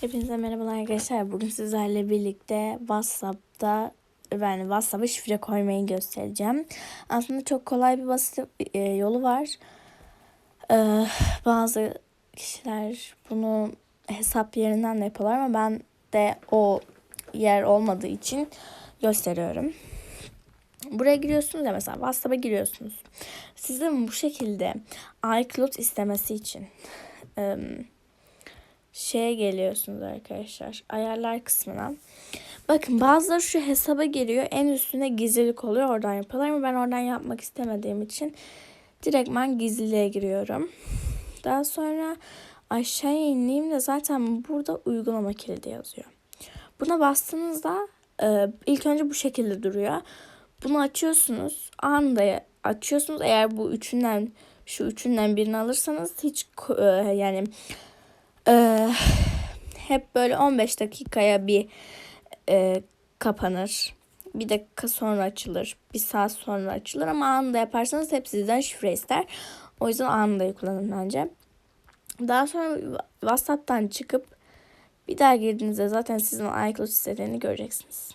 Hepinize merhabalar arkadaşlar. Bugün sizlerle birlikte WhatsApp'ta yani WhatsApp'a şifre koymayı göstereceğim. Aslında çok kolay bir basit e, yolu var. Ee, bazı kişiler bunu hesap yerinden de yapıyorlar ama ben de o yer olmadığı için gösteriyorum. Buraya giriyorsunuz ya mesela WhatsApp'a giriyorsunuz. Sizin bu şekilde iCloud istemesi için ım, şeye geliyorsunuz arkadaşlar. Ayarlar kısmına. Bakın bazıları şu hesaba geliyor. En üstünde gizlilik oluyor. Oradan yapıyorlar ama ben oradan yapmak istemediğim için direktman gizliliğe giriyorum. Daha sonra aşağıya indiğimde zaten burada uygulama kilidi yazıyor. Buna bastığınızda e, ilk önce bu şekilde duruyor. Bunu açıyorsunuz. Anında açıyorsunuz. Eğer bu üçünden şu üçünden birini alırsanız hiç e, yani ee, hep böyle 15 dakikaya bir e, kapanır. Bir dakika sonra açılır. Bir saat sonra açılır ama anında yaparsanız hep sizden şifre ister. O yüzden anında kullanın bence. Daha sonra WhatsApp'tan çıkıp bir daha girdiğinizde zaten sizin iCloud istediğini göreceksiniz.